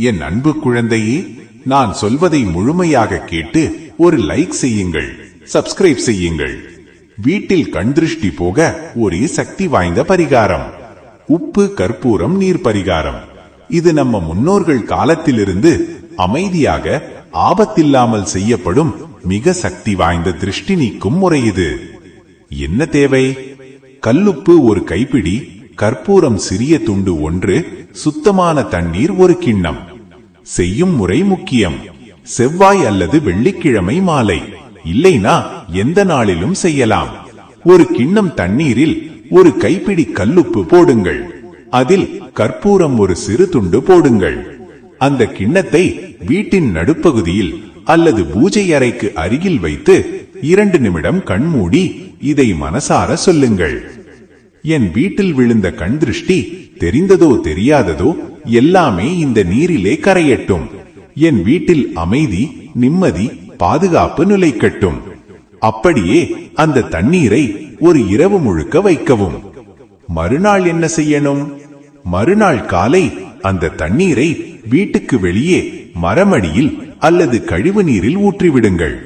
என் அன்பு குழந்தையே நான் சொல்வதை முழுமையாக கேட்டு ஒரு லைக் செய்யுங்கள் சப்ஸ்கிரைப் செய்யுங்கள். வீட்டில் கண் திருஷ்டி போக ஒரே சக்தி வாய்ந்த பரிகாரம். உப்பு கற்பூரம் நீர் பரிகாரம். இது நம்ம முன்னோர்கள் காலத்திலிருந்து அமைதியாக ஆபத்தில்லாமல் செய்யப்படும் மிக சக்தி வாய்ந்த திருஷ்டி நீக்கும் முறை இது. என்ன தேவை? கல்லுப்பு ஒரு கைப்பிடி கற்பூரம் சிறிய துண்டு ஒன்று சுத்தமான தண்ணீர் ஒரு கிண்ணம். செய்யும் முறை முக்கியம். செவ்வாய் அல்லது வெள்ளிக்கிழமை மாலை. இல்லைனா எந்த நாளிலும் செய்யலாம். ஒரு கிண்ணம் தண்ணீரில் ஒரு கைப்பிடி கல்லுப்பு போடுங்கள். அதில் கற்பூரம் ஒரு சிறு துண்டு போடுங்கள். அந்த கிண்ணத்தை வீட்டின் நடுப்பகுதியில் அல்லது பூஜை அறைக்கு அருகில் வைத்து இரண்டு நிமிடம் கண்மூடி இதை மனசார சொல்லுங்கள். என் வீட்டில் விழுந்த கண் திருஷ்டி தெரிந்ததோ தெரியாததோ எல்லாமே இந்த நீரிலே கரையட்டும். என் வீட்டில் அமைதி நிம்மதி பாதுகாப்பு நிலைக்கட்டும். அப்படியே அந்த தண்ணீரை ஒரு இரவு முழுக்க வைக்கவும். மறுநாள் என்ன செய்யணும்? மறுநாள் காலை அந்த தண்ணீரை வீட்டுக்கு வெளியே மரமடியில் அல்லது கழிவு நீரில் ஊற்றிவிடுங்கள்.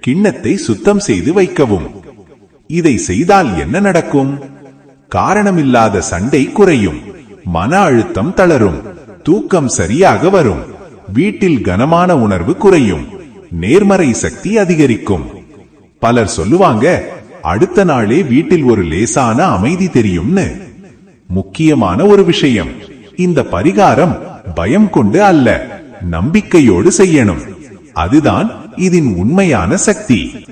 கிண்ணத்தை சுத்தம் செய்து வைக்கவும். இதை செய்தால் என்ன நடக்கும்? காரணமில்லாத சண்டை குறையும். மன அழுத்தம் தளரும். தூக்கம் சரியாக வரும். வீட்டில் கனமான உணர்வு குறையும். நேர்மறை சக்தி அதிகரிக்கும். பலர் சொல்லுவாங்க அடுத்த நாளே வீட்டில் ஒரு லேசான அமைதி தெரியும்னு. முக்கியமான ஒரு விஷயம். இந்த பரிகாரம் பயம் கொண்டு அல்ல நம்பிக்கையோடு செய்யணும். அதுதான் இதன் உண்மையான சக்தி.